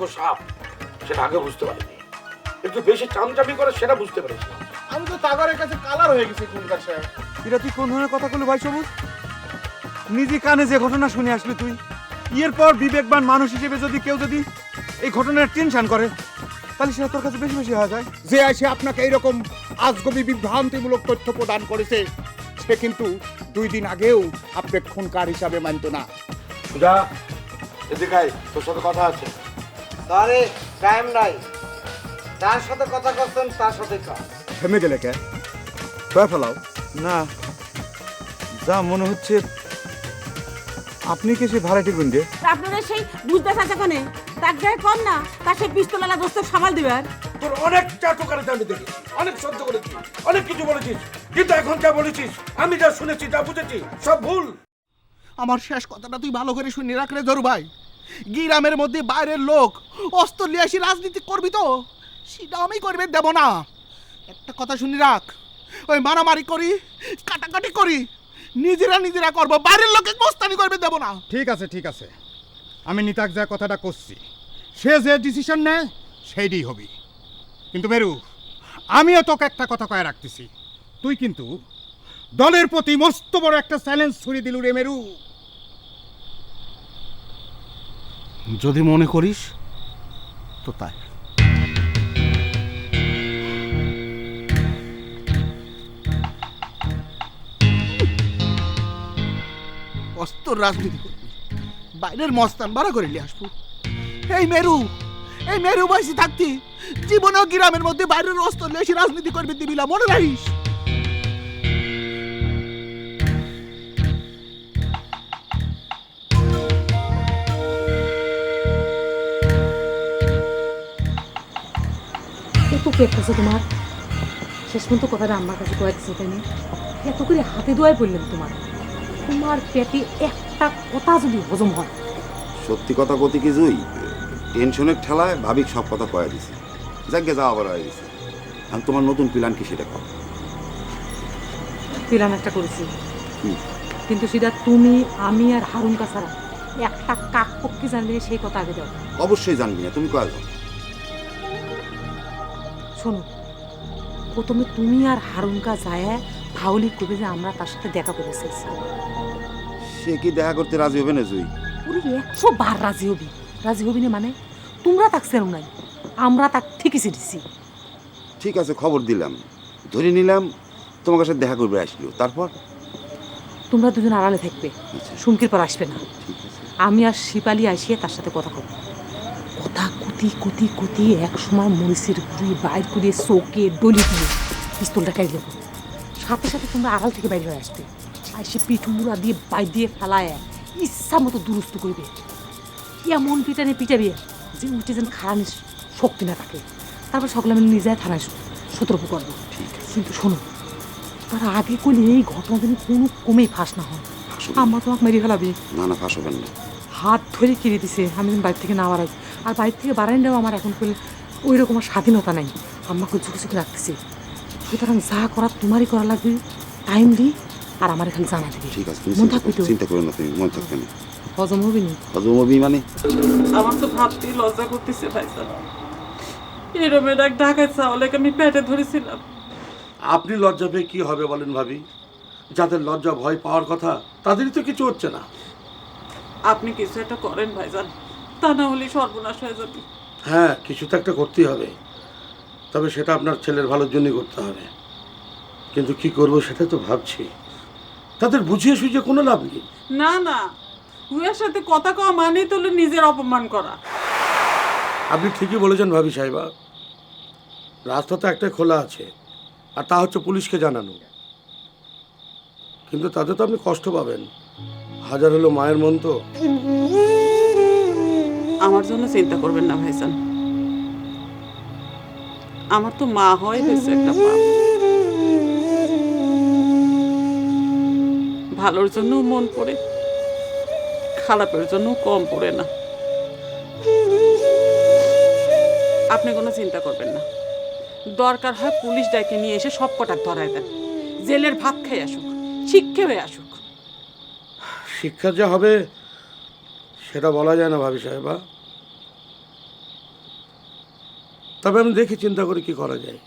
বউ যে এমন একটা ধুমুখো সাপ সেটা আগে বুঝতে পারিনি। একটু বেশি চামচামি করে সেটা বুঝতে পেরেছি। আমি তো তাগরের কাছে কালার হয়ে গেছি খুনকার সাহেব এরা তুই কোন ধরনের কথা বললি ভাই সবুজ? নিজে কানে যে ঘটনা শুনে আসলি তুই এর পর বিবেকবান মানুষ হিসেবে যদি কেউ যদি এই ঘটনার টেনশন করে তাহলে সেটা তোর কাছে বেশি বেশি হওয়া যায়। যে এসে আপনাকে এইরকম আজগবি বিভ্রান্তিমূলক তথ্য প্রদান করেছে সে কিন্তু দুই দিন আগেও আপনি খুনকার হিসাবে মানত না। যা এদিকে তোর সাথে কথা আছে। আরে টাইম নাই। যার সাথে কথা করছেন তার সাথে কাজ থেমে গেলে কে? কয়ে ফেলাও না যা মনে হচ্ছে আপনি কি সেই ভাড়াটি গুন্ডে? আপনারা সেই বুঝতে চাচ্ছে কোনে? তার গায়ে কম না তার সেই পিস্তলালা দোস্ত সামাল দিবে আর। তোর অনেক চাটুকারিতা আমি দেখেছি অনেক সহ্য করেছি অনেক কিছু বলেছিস কিন্তু এখন যা বলেছিস আমি যা শুনেছি যা বুঝেছি সব ভুল। আমার শেষ কথাটা তুই ভালো করে শুনে রাখ রে ধরু ভাই। গ্রামের মধ্যে বাইরের লোক। অস্ত্র নিয়ে রাজনীতি করবি তো? সেটা আমি করবে দেব না একটা কথা শুনি রাখ। ওই মারামারি করি, কাটাকাটি করি, নিজেরা নিজেরা করব। বাইরের লোকে মোস্তানি করবে দেব না ঠিক আছে ঠিক আছে। আমি নিতাক যা কথাটা করছি, সে যে ডিসিশন নেয় সেইটাই হবি। কিন্তু মেরু, আমিও তোকে একটা কথা কয়ে রাখতেছি। তুই কিন্তু দলের প্রতি মস্ত বড় একটা চ্যালেঞ্জ ছুড়ে দিলু রে মেরু। যদি মনে করিস, তো তাই। অস্ত্র রাজনীতি করবি। বাইরের মস্তান ভাড়া করে নিয়ে আসব। এই মেরু এই মেরু বয়সী থাকতি, জীবনেও গ্রামের মধ্যে বাইরের অস্ত্র এসে রাজনীতি করবি, দিবিলা, মনে রাখিস? পেট তোমার? শেষ পর্যন্ত কথাটা আমার কাছে কয়েকছে তাই না এত করে হাতে দোয়াই পড়লেন তোমার। তোমার পেটে একটা কথা যদি হজম হয়। সত্যি কথা কতি কিছুই টেনশনের ঠেলায় ভাবিক সব কথা কয়ে দিছি। যাকে যাওয়া আবার হয়ে গেছে আমি তোমার নতুন প্ল্যান কি সেটা কর প্ল্যান একটা করেছি। কি? কিন্তু সেটা তুমি আমি আর হারুন কাছাড়া একটা কাক পক্ষে জানলে সেই কথা আগে দাও। অবশ্যই জানবি না। তুমি কয়ে যাও শোনো প্রথমে তুমি আর হারুনকা যায় ফাউলি করবে যে আমরা তার সাথে দেখা করে এসেছি সে কি দেখা করতে রাজি হবে না জুই? ওরে একশো বার রাজি হবি। রাজি হবি না মানে? তোমরা তাক সেরম নাই আমরা তাক ঠিকই দিছি ঠিক আছে খবর দিলাম। ধরে নিলাম তোমার কাছে দেখা করবে আসলো। তারপর? তোমরা দুজন আড়ালে থাকবে আচ্ছা। সুমকির পর আসবে না। আমি আর শিপালি আসিয়ে তার সাথে কথা কব কথা কুতি কুতি কুতি এক সময় মরিচের গুড়ি বাইর করে চৌকে ডলি দিয়ে পিস্তলটা কাই দেবো সাথে সাথে তোমরা আড়াল থেকে বাইরে হয়ে আসবে। আর সে পিঠ মুড়া দিয়ে বাই দিয়ে ফেলায়। ইচ্ছা মতো দুরস্ত করবে। এমন পিটানে পিটাবে যে উঠে যেন খারানির শক্তি না থাকে। তারপর সকলে আমি নিজে থানায় সতর্ক করব। কিন্তু শোনো তার আগে করলে এই ঘটনা যেন কোনো কমেই ফাঁস না হয়। আমার তোমাকে মেরে ফেলাবি। না না ফাঁস হবেন না। হাত ধরে কিনে দিছে। আমি যেন বাড়ি থেকে না বাড়াই। আর বাড়ি থেকে বারান্দাও আমার এখন ওই রকম আর স্বাধীনতা নাই। আমাকে ঝুঁকে ঝুঁকে রাখতেছে। সুতরাং যা করার তোমারই করা লাগবে টাইমলি আর আমার খালি জানা দিবে। ঠিক আছে মন চিন্তা থাকবে তো চিন্তা করো না তুমি মন থাকবে না হজম হবে নি? হজম হবি মানে? আমার তো ভাবতেই লজ্জা করতেছে ভাইজান। এরমের এক ঢাকায় চাওয়ালেকে আমি পেটে ধরেছিলাম। আপনি লজ্জা পেয়ে কি হবে বলেন ভাবি? যাদের লজ্জা ভয় পাওয়ার কথা তাদেরই তো কিছু হচ্ছে না। আপনি কিছু একটা করেন ভাইজান। তা না হলে সর্বনাশ হয়ে যাবে। হ্যাঁ কিছু তো একটা করতেই হবে। তবে সেটা আপনার ছেলের ভালোর জন্যই করতে হবে। কিন্তু কি করব সেটা তো ভাবছি। তাদের বুঝিয়ে সুঝিয়ে কোনো লাভ নেই। না না। উয়ের সাথে কথা কওয়া মানেই তো হলো নিজের অপমান করা। আপনি ঠিকই বলেছেন ভাবি সাহেবা। রাস্তা তো একটা খোলা আছে আর তা হচ্ছে পুলিশকে জানানো। কিন্তু তাতে তো আপনি কষ্ট পাবেন। হাজার হলো মায়ের মন তো। আমার জন্য চিন্তা করবেন না, ভাইজান। আমার তো মা হয় হয়েছে একটা পাপ ভালোর জন্য মন পড়ে, খারাপের জন্য কম পড়ে না। আপনি কোনো চিন্তা করবেন না। দরকার হয় পুলিশ ডাকে নিয়ে এসে সব কটা ধরায় দেন। জেলের ভাত খেয়ে আসুক, শিক্ষে হয়ে আসুক। শিক্ষা যা হবে, সেটা বলা যায় না ভাবি সাহেবা। তবে আমি দেখি চিন্তা করি কি করা যায়।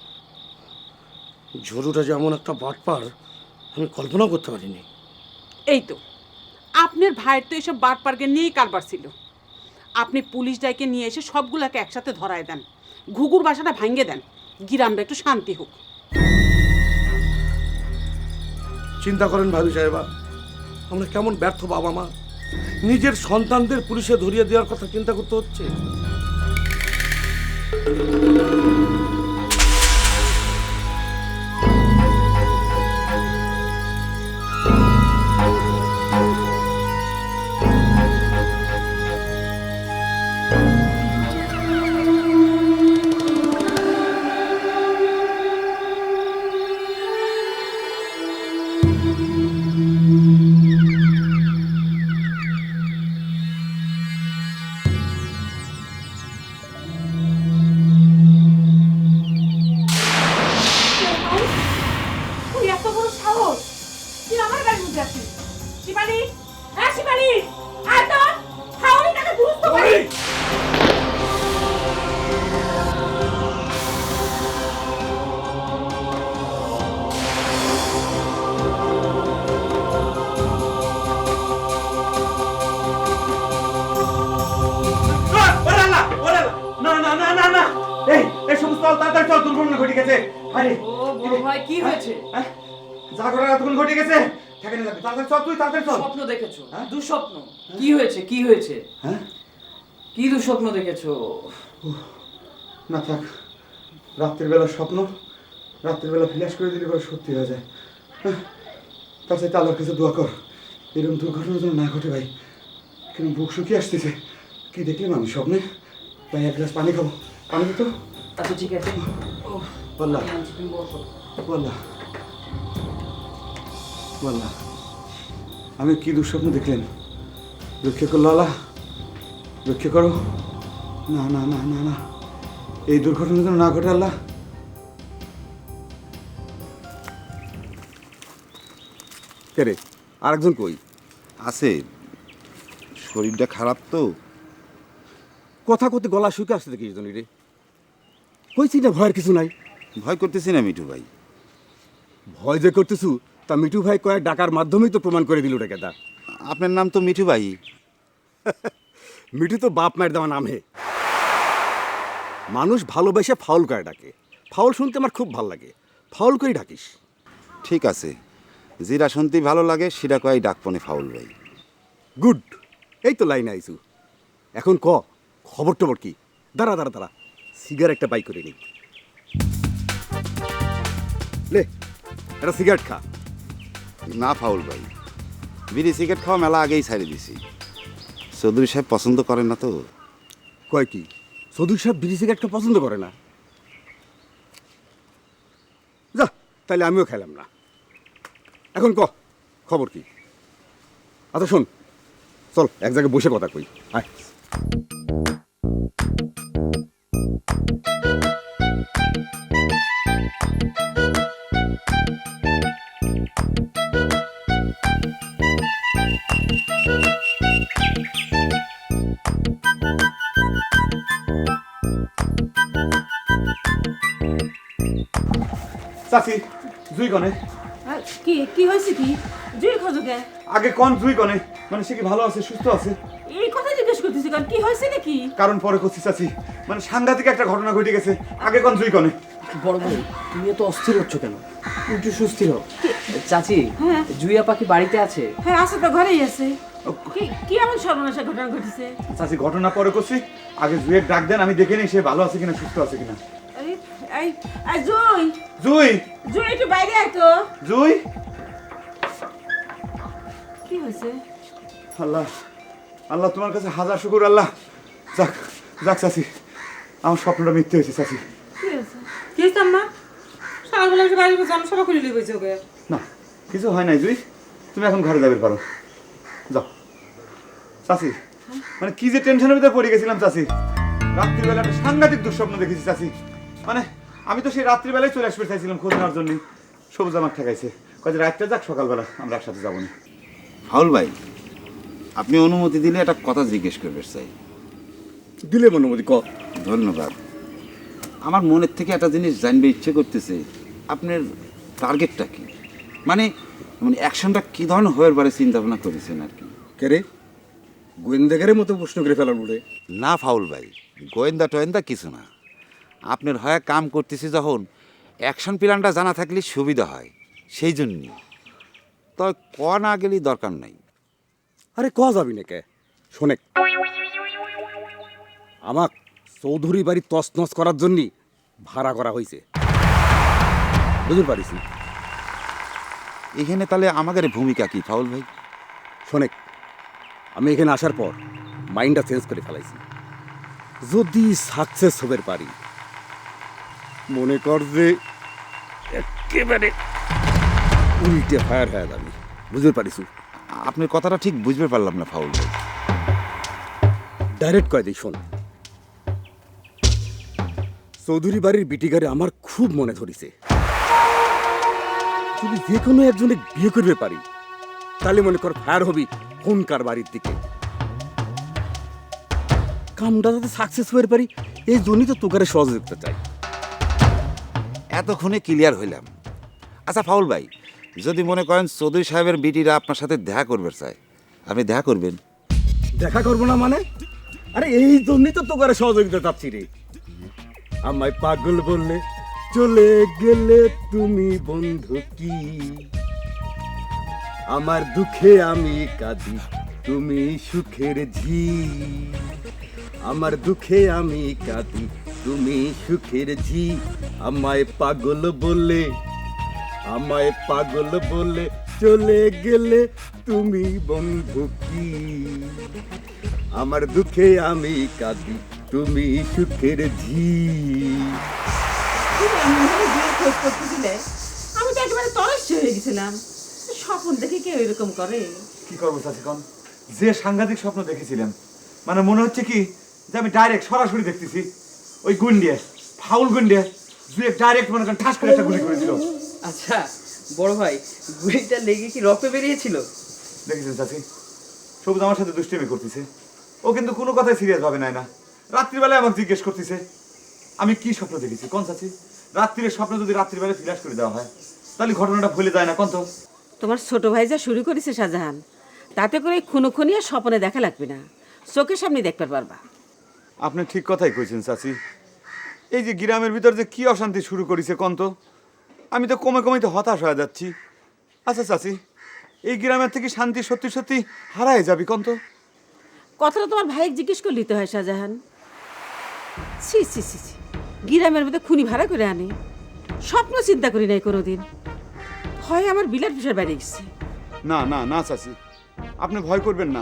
ঝরুটা যেমন একটা বাটপার আমি কল্পনা করতে পারিনি। এই তো আপনার ভাইয়ের তো এসব বার পার্কে নিয়েই কারবার ছিল। আপনি পুলিশ ডাইকে নিয়ে এসে সবগুলোকে একসাথে ধরায় দেন ঘুঘুর বাসাটা ভাঙিয়ে দেন গ্রামটা একটু শান্তি হোক। চিন্তা করেন ভাবি সাহেবা আমরা কেমন ব্যর্থ বাবা মা। নিজের সন্তানদের পুলিশে ধরিয়ে দেওয়ার কথা চিন্তা করতে হচ্ছে। তুই বাড়ির মধ্যে হ্যাঁ শিবানী আয় তো! হাওড়ি তাকে দুরুস্ত করি তাড়াতাড়ি চল দুর্ঘটনা ঘটে গেছে। আরে ও বড় ভাই কি হয়েছে? হ্যাঁ? যা করার এতক্ষণ ঘটে গেছে। সেখানে যাবে। তাড়াতাড়ি চল তুই তাড়াতাড়ি চল। স্বপ্ন দেখেছ? হ্যাঁ? দুঃস্বপ্ন? কি হয়েছে? কি হয়েছে? হ্যাঁ? কি দুঃস্বপ্ন দেখেছ? না থাক। রাত্রির বেলা স্বপ্ন রাত্রির বেলা ফ্ল্যাশ করে দিলে পরে সত্যি হয়ে যায়। তার সাথে আল্লাহর কাছে দোয়া কর। এরকম দুর্ঘটনা যেন না ঘটে ভাই। কেন বুক শুকিয়ে আসতেছে? কি দেখলাম আমি স্বপ্নে? ভাই এক গ্লাস পানি খাব। পানি দিত আচ্ছা ঠিক আছে। ও বললা বললা আমি কি দুঃস্বপ্ন দেখলেন? রক্ষা করল আল্লাহ? রক্ষা করো। না না না না না। এই দুর্ঘটনা যেন না ঘটে আল্লাহ। কে রে? আরেকজন কই? আছে। শরীরটা খারাপ তো। কথা কতে গলা শুকে আসতে দেখি জনি রে। কইছি না ভয়ের কিছু নাই। ভয় করতেছি না মিঠু ভাই। ভয় যে করতেছু তা মিঠু ভাই কয়েক ডাকার মাধ্যমেই তো প্রমাণ করে দিল রে কেদা আপনার নাম তো মিঠু ভাই। মিঠু তো বাপ মায়ের দেওয়া নাম হে। মানুষ ভালোবেসে ফাউল করে ডাকে। ফাউল শুনতে আমার খুব ভালো লাগে। ফাউল করেই ডাকিস। ঠিক আছে। যেটা শুনতে ভালো লাগে সেটা কয় ডাকপনে ফাউল ভাই। গুড। এই তো লাইনে আইসু। এখন ক? খবর টবর কি? দাঁড়া দাঁড়া দাঁড়া। সিগারেট একটা বাই করে নি। লে একটা সিগারেট খা। না ফাউল ভাই। বিড়ি সিগারেট খাওয়া মেলা আগেই ছাড়ে দিছি। চৌধুরী সাহেব পছন্দ করেন না তো? কয় কি? সদুর সাহেব বিড়ি সিগারেটটা পছন্দ করে না? যা তাহলে আমিও খেলাম না। এখন ক, খবর কি? আচ্ছা শোন, চল, এক জায়গায় বসে কথা কই। আয়। চাচি জুই কনে। কি কি হয়েছে কি? জুই খোঁজোকে আগে কোন জুই কনে? মানে সে কি ভালো আছে সুস্থ আছে? এই কথা জিজ্ঞেস করতেছি কারণ কি হয়েছে নাকি? কারণ পরে করছি চাচি। মানে সাংঘাতিক একটা ঘটনা ঘটে গেছে। আগে কোন জুই কনে? বড় ভাই তুমি এত অস্থির হচ্ছ কেন? একটু সুস্থির হও। চাচি জুইয়া পাখি বাড়িতে আছে? হ্যাঁ আছে তো ঘরেই আছে। কি কি এমন সর্বনাশা ঘটনা ঘটেছে? চাচি ঘটনা পরে করছি। আগে জুইয়ের ডাক দেন আমি দেখে নিই সে ভালো আছে কিনা সুস্থ আছে কিনা। এই এই জুই! জুই! জুই একটু বাইরে আয় তো। জুই! কি হয়েছে? আল্লাহ আল্লাহ তোমার কাছে হাজার শুকুর আল্লাহ। যাক যাক চাচি। আমার স্বপ্নটা মিথ্যে হয়েছে চাচি। কি হয়েছে? কি হয়েছে আম্মা? এসে বাড়ি সবাই খুলে লিখেছে ওকে। না কিছু হয় নাই জুই। তুমি এখন ঘরে যাবে পারো। যাও। চাচি মানে কি যে টেনশনের ভিতরে পড়ে গেছিলাম চাচি। রাত্রিবেলা একটা সাংঘাতিক দুঃস্বপ্ন দেখেছি চাচি। মানে আমি তো সেই রাত্রিবেলায় চলে আসবে চাইছিলাম খোঁজ নেওয়ার জন্য। সবুজ আমার ঠেকাইছে। কাজে রাতটা যাক সকালবেলা আমরা একসাথে যাব না। ফাউল ভাই আপনি অনুমতি দিলে একটা কথা জিজ্ঞেস করবে চাই। দিলে মনোমতি ক? ধন্যবাদ। আমার মনের থেকে একটা জিনিস জানবে ইচ্ছে করতেছে। আপনার টার্গেটটা কি? মানে মানে অ্যাকশনটা কী ধরনের হয়ে পারে চিন্তা ভাবনা করেছেন আর কি? কে রে? গোয়েন্দাগারের মতো প্রশ্ন করে ফেলার বলে না ফাউল ভাই গোয়েন্দা টোয়েন্দা কিছু না। আপনার হয়ে কাম করতেছি যখন অ্যাকশন প্ল্যানটা জানা থাকলে সুবিধা হয় সেই জন্যই তবে ক না গেলেই দরকার নাই। আরে ক যাবি নাকি? শোনে। আমাক চৌধুরী বাড়ি তছনছ করার জন্যই ভাড়া করা হয়েছে বুঝতে পারিস এখানে তাহলে আমাদের ভূমিকা কি ফাউল ভাই? শোনেক আমি এখানে আসার পর মাইন্ডটা চেঞ্জ করে ফেলাইছি। যদি সাকসেস হবে পারি মনে কর যে একেবারে উল্টে ফায়ার হয়ে যাবি। বুঝতে পারিস? আপনার কথাটা ঠিক বুঝতে পারলাম না ফাউল ভাই। ডাইরেক্ট কয়ে দিই শোন। চৌধুরী বাড়ির বিটিগারে আমার খুব মনে ধরিছে। যদি যে কোনো একজনে বিয়ে করবে পারি তাহলে মনে কর ফায়ার হবি কোনকার বাড়ির দিকে। কামটা যাতে সাকসেস হয়ে পারি এই জন্যই তো তোকারে সহযোগিতা চাই। এতক্ষণে ক্লিয়ার হইলাম। আচ্ছা ফাউল ভাই যদি মনে করেন চৌধুরী সাহেবের বিটিরা আপনার সাথে দেখা করবে চায় আপনি দেখা করবেন? দেখা করব না মানে? আরে এই জন্যই তো তোকারে সহযোগিতা চাচ্ছি রে। আমায় পাগল বললে চলে গেলে তুমি বন্ধু কি? আমার দুঃখে আমি কাঁদি, তুমি সুখের ঝি আমার দুঃখে আমি কাঁদি, তুমি সুখের ঝি আমায় পাগল বলে, আমায় পাগল বলে চলে গেলে তুমি বন্ধু কি? আমার দুঃখে আমি কাঁদি, তুমি সুখের ঝি আমি তো একেবারে তরস্য হয়ে গেছিলাম। স্বপ্ন দেখে কেউ এরকম করে? কি করব চাচিকন যে সাংঘাতিক স্বপ্ন দেখেছিলাম মানে মনে হচ্ছে কি যে আমি ডাইরেক্ট সরাসরি দেখতেছি। ওই গুন্ডিয়া ফাউল গুন্ডিয়া যে ডাইরেক্ট মনে করেন ঠাস করে একটা গুলি করে দিল আচ্ছা বড় ভাই গুলিটা লেগে কি রক্ত বেরিয়েছিল? দেখেছেন চাচি সবুজ আমার সাথে দুষ্টিমি করতেছে। ও কিন্তু কোনো কথাই সিরিয়াস ভাবে নাই না। রাত্রিবেলায় আমাকে জিজ্ঞেস করতেছে আমি কি স্বপ্ন দেখেছি? কোন চাচি রাত্রির স্বপ্ন যদি রাত্রিবেলায় ফিলাস করে দেওয়া হয় তাহলে ঘটনাটা ভুলে যায় না কন্ত। তোমার ছোট ভাই যা শুরু করেছে শাহজাহান তাতে করে খুনো খুনি আর স্বপ্নে দেখা লাগবে না। চোখের সামনে দেখতে পারবা। আপনি ঠিক কথাই কইছেন চাচি। এই যে গ্রামের ভিতর যে কি অশান্তি শুরু করেছে কন্ত আমি তো কমে কমে তো হতাশ হয়ে যাচ্ছি। আচ্ছা চাচি এই গ্রামের থেকে শান্তি সত্যি সত্যি হারায় যাবি কন্ত। কথাটা তোমার ভাইকে জিজ্ঞেস করে নিতে হয় শাহজাহান। ছি ছি ছি ছি। গ্রামের মধ্যে খুনি ভাড়া করে আনি। স্বপ্ন চিন্তা করি নাই কোনোদিন। হয় আমার বিলাট বিষয় বেড়ে গেছে। না না না চাচি। আপনি ভয় করবেন না।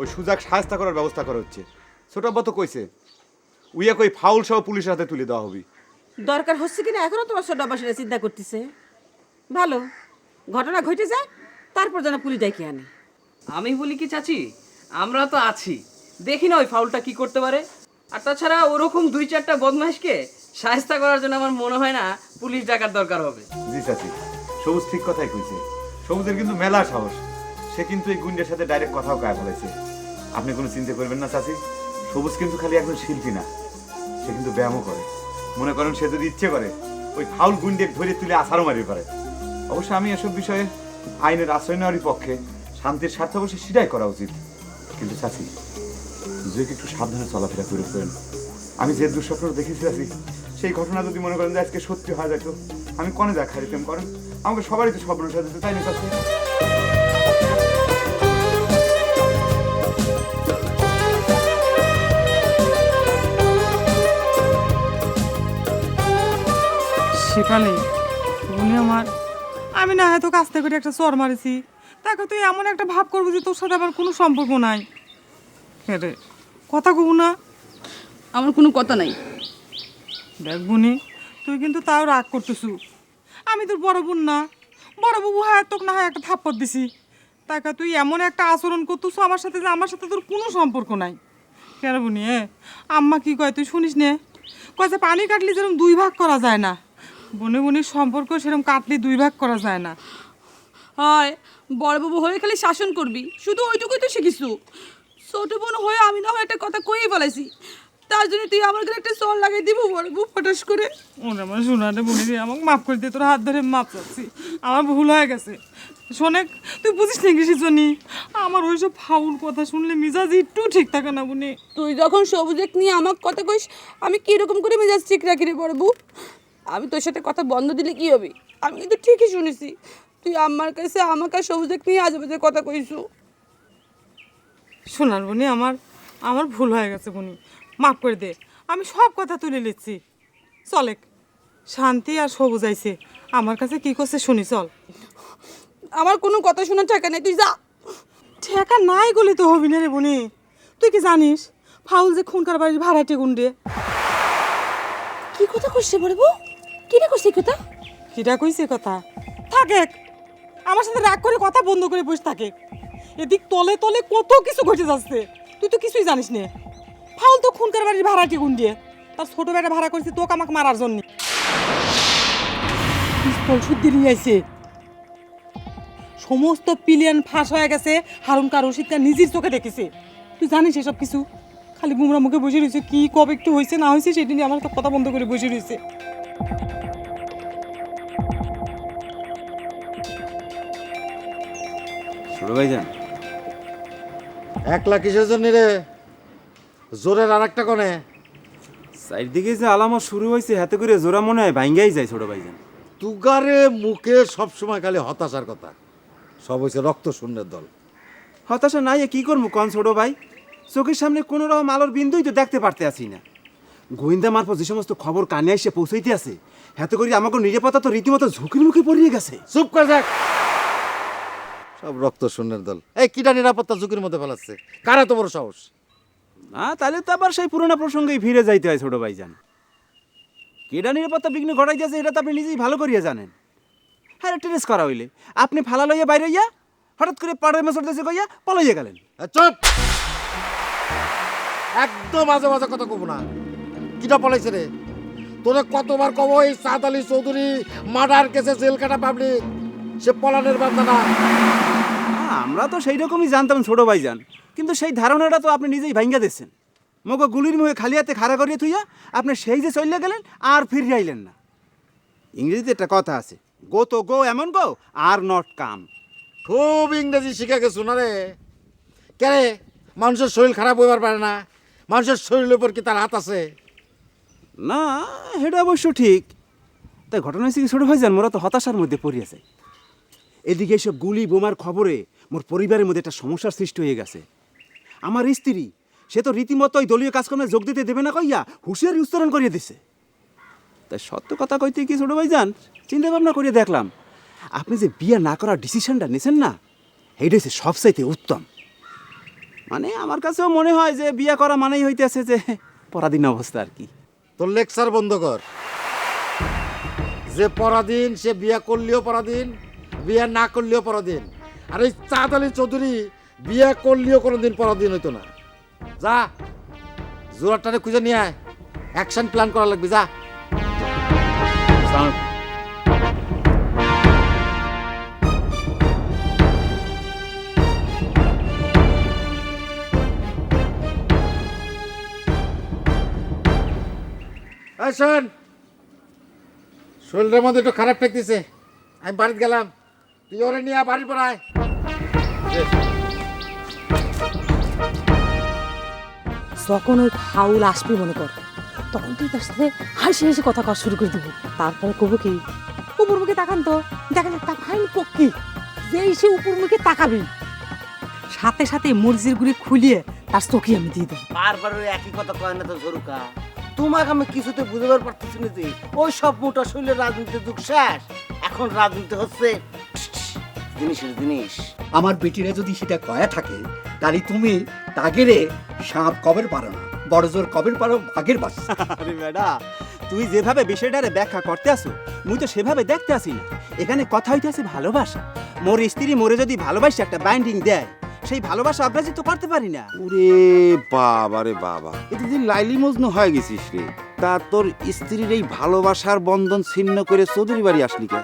ওই সুজাক সাহায্য করার ব্যবস্থা করা হচ্ছে। ছোট আব্বা তো কইছে উইয়া কই ফাউল সহ পুলিশের হাতে তুলে দেওয়া হবে। দরকার হচ্ছে কিনা এখনও তোমার ছোট আব্বা সেটা চিন্তা করতেছে? ভালো ঘটনা ঘটে যায় তারপর যেন পুলিশ ডাকি আনে। আমি বলি কি চাচি আমরা তো আছি। দেখি না ওই ফাউলটা কি করতে পারে। আর তাছাড়া ওরকম দুই চারটা বদমাইশকে সাহায্য করার জন্য আমার মনে হয় না পুলিশ ডাকার দরকার হবে। জি চাচি, সবুজ ঠিক কথাই কইছে। সবুজের কিন্তু মেলা সাহস। সে কিন্তু এই গুন্ডের সাথে ডাইরেক্ট কথাও কায় বলেছে আপনি কোনো চিন্তা করবেন না চাচি, সবুজ কিন্তু খালি একজন শিল্পী না, সে কিন্তু ব্যায়ামও করে। মনে করেন সে যদি ইচ্ছে করে, ওই ফাউল গুন্ডে ধরে তুলে আসারও মারি পারে। অবশ্য আমি এসব বিষয়ে আইনের আশ্রয় নেওয়ারই পক্ষে শান্তির স্বার্থে অবশ্যই সেটাই করা উচিত। কিন্তু চাচি জুয়েকে একটু সাবধানে চলাফেরা করে আমি যে দুঃস্বপ্ন দেখেছি আছি সেই ঘটনা যদি মনে করেন যে আজকে সত্যি হয়ে যেত আমি কনে দেখা দিতাম? করেন আমাকে সবারই তো স্বপ্ন সাজাতে তাই না সেখানে উনি আমার আমি না হয়তো কাছতে থেকে একটা চর মারেছি। তাকে তুই এমন একটা ভাব করব যে তোর সাথে আমার কোনো সম্পর্ক নাই। হ্যাঁ কথা কব না। আমার কোনো কথা নাই। দেখ বুনি তুই কিন্তু তাও রাগ করতেছু। আমি তোর বড় বোন না। বড় বাবু হ্যাঁ তোকে না হয় একটা থাপ্পড় দিছি। তাকে তুই এমন একটা আচরণ করতেছ আমার সাথে যে আমার সাথে তোর কোনো সম্পর্ক নাই। কেন বুনি এ? আম্মা কি কয় তুই শুনিস নে? কয় যে পানি কাটলে যেরকম দুই ভাগ করা যায় না। বনে বনির সম্পর্ক সেরকম কাটলে দুই ভাগ করা যায় না। হয় বড়বাবু হয়ে খালি শাসন করবি। শুধু ওইটুকুই তো শিখিছু ছোট বোন হয়ে আমি না হয় একটা কথা কই বলেছি তার জন্য তুই আমার ঘরে একটা সল লাগাই দিব বড় বউ ফটাস করে। ওরে আমার শোনাটা বলে দিয়ে আমাকে মাফ করে দিয়ে তোর হাত ধরে মাপ চাচ্ছি। আমার ভুল হয়ে গেছে। শোনেক তুই বুঝিস না কিছু জনি আমার ওইসব ফাউল কথা শুনলে মিজাজ একটু ঠিক থাকে না বুনি। তুই যখন সবুজেক নিয়ে আমার কথা কইস আমি কীরকম করে মেজাজ ঠিক রাখি রে বড় বউ? আমি তোর সাথে কথা বন্ধ দিলে কি হবে? আমি কিন্তু ঠিকই শুনেছি। তুই আমার কাছে আমাকে সবুজেক নিয়ে আজে বাজে কথা কইছু। শোনার বুনি আমার আমার ভুল হয়ে গেছে বুনি। মাফ করে দে আমি সব কথা তুলে নিচ্ছি। চলেক শান্তি আর সবুজ আইছে। আমার কাছে কি করছে শুনি চল। আমার কোনো কথা শোনার ঠেকা নেই তুই যা। ঠেকা নাই গলি তো হবি না রে বুনি। তুই কি জানিস ফাউল যে খুনকার বাড়ির ভাড়াটে গুন্ডে। কি কথা কইছে বড় বউ? কি রে কইছে কথা? কিটা কইছে কথা? থাকে আমার সাথে রাগ করে কথা বন্ধ করে বসে থাকে এদিক তলে তলে কত কিছু ঘটে যাচ্ছে। তুই তো কিছুই জানিস নে। ফাউল তো খুনকার বাড়ির ভাড়াটে দিয়ে। তার ছোট বেটা ভাড়া করেছে তোকে আমাকে মারার জন্য। পিস্তল শুদ্ধি নিয়ে আইছে। সমস্ত পিলিয়ন ফাঁস হয়ে গেছে হারুন কার নিজের চোখে দেখেছে। তুই জানিস এসব কিছু? খালি গুমরা মুখে বসে রয়েছে, কি কবে একটু হয়েছে, না হয়েছে, সেটা নিয়ে আমার কথা বন্ধ করে বসে রয়েছে। ছোট ভাইজান একলা কিসের জন্য রে? জোরের আর একটা কনে। চারদিকে যে আলামত শুরু হয়েছে হাতে করে জোরা মনে হয় ভাঙ্গাই যায় ছোট ভাই ভাইজান। তুগারে মুখে সবসময় খালি হতাশার কথা। সব হয়েছে রক্ত শূন্যের দল। হতাশা নাই এ কি করব কন ছোট ভাই? চোখের সামনে কোনো রকম আলোর বিন্দুই তো দেখতে পারতে আসি না। গোয়েন্দা মারফত যে সমস্ত খবর কানে এসে পৌঁছাইতে আছে হাতে করে আমাকে নিরাপত্তা তো রীতিমতো ঝুঁকির মুখে পড়িয়ে গেছে। চুপ করে দেখ সব রক্ত শূন্যের দল। এই কিটা নিরাপত্তা ঝুঁকির মধ্যে ফেলাচ্ছে? কারা তো বড় সাহস? না তাহলে তো আবার সেই পুরোনো প্রসঙ্গেই ফিরে যাইতে হয় ছোট ভাই ভাইজান কেডা নিরাপত্তা বিঘ্ন ঘটাইতেছে এটা তো আপনি নিজেই ভালো করিয়া জানেন। হ্যাঁ ট্রেস করা হইলে। আপনি ফালা লইয়া বাইরে ইয়া হঠাৎ করে পাড়ের মেসর দেশে কইয়া পলাইয়া গেলেন। চুপ! একদম মাঝে মাঝে কথা কব না। কিটা পলাইছে রে? তোরে কতবার কব এই সাদ আলী চৌধুরী মার্ডার কেসে জেল কাটা পাবলিক সে পলানের বান্দা না আমরা তো সেই রকমই জানতাম ছোট ভাইজান। কিন্তু সেই ধারণাটা তো আপনি নিজেই ভাঙ্গা দিচ্ছেন মগো গুলির মুখে খালি হাতে খাড়া করিয়ে থুইয়া আপনি সেই যে চলে গেলেন আর ফিরে আইলেন না। ইংরেজিতে একটা কথা আছে গো তো গো এমন গো আর নট কাম। খুব ইংরেজি শিখে গেছো না রে? কেরে মানুষের শরীর খারাপ হইবার পারে না। মানুষের শরীরের উপর কি তার হাত আছে? না সেটা অবশ্য ঠিক। তাই ঘটনা হয়েছে কি ছোট ভাইজান মোরা তো হতাশার মধ্যে পড়িয়েছে এদিকে এসব গুলি বোমার খবরে মোর পরিবারের মধ্যে একটা সমস্যার সৃষ্টি হয়ে গেছে। আমার স্ত্রী, সে তো রীতিমতো ওই দলীয় কাজকর্মে যোগ দিতে দেবে না কইয়া হুঁশিয়ারি উচ্চারণ করিয়ে দিছে। তাই সত্য কথা কইতে কি ছোট ভাইজান? চিন্তা ভাবনা করে দেখলাম, আপনি যে বিয়ে না করার ডিসিশনটা নিছেন না, এইটা হচ্ছে সবচাইতে উত্তম। মানে আমার কাছেও মনে হয় যে বিয়ে করা মানেই হইতেছে যে পরাধীন অবস্থা আর কি। তোর লেকচার বন্ধ কর। যে পরাধীন, সে বিয়ে করলেও পরাধীন, বিয়ে না করলেও পরাধীন। আর এই চাঁদ আলী চৌধুরী বিয়ে করলেও কোনোদিন পরাধীন হইতো না। যা জোরাটারে খুঁজে নিয়ে আয়। অ্যাকশন প্ল্যান করা লাগবে যা। শোন শরীরের মধ্যে একটু খারাপ ঠেকতেছে আমি বাড়িতে গেলাম। তুই ওরে নিয়ে পর আয় যখন ওই ফাউল আসবে মনে কর, তখন তুই তার সাথে হাসি হাসি কথা কওয়া শুরু করে দিবি। তারপরে কবো কি, উপর মুখে তাকান তো দেখা যায় তা ফাইন পক্ষী যেই সে উপর মুখে তাকাবি, সাথে সাথে মরিচের গুড়ি খুলিয়ে তার চোখে আমি দিয়ে দেবো। বারবার ওই একই কথা কয় না তো ঝরুকা? তোমাকে আমি কিছুতে বুঝবার পারতেছি না যে, ওই সব মোটা শৈলের যুগ শেষ, এখন রাজনীতি হচ্ছে জিনিসের জিনিস। আমার বেটিরা যদি সেটা কয়া থাকে তাহলে তুমি তাগেরে সাপ কবের পারো না? বড় জোর কবের পারো? ভাগের বাস আরে ম্যাডা তুই যেভাবে বিষয়টারে ব্যাখ্যা করতে আসো মুই তো সেভাবে দেখতে আসি না। এখানে কথা হইতে আছে ভালোবাসা। মোর স্ত্রী মোরে যদি ভালোবাসে একটা বাইন্ডিং দেয় সেই ভালোবাসা অগ্রাজিত করতে পারি না। ওরে বাবা রে বাবা এটা তুই লাইলি মজনু হয়ে গেছিস রে। তা তোর স্ত্রীর এই ভালোবাসার বন্ধন ছিন্ন করে চৌধুরী বাড়ি আসলি কে?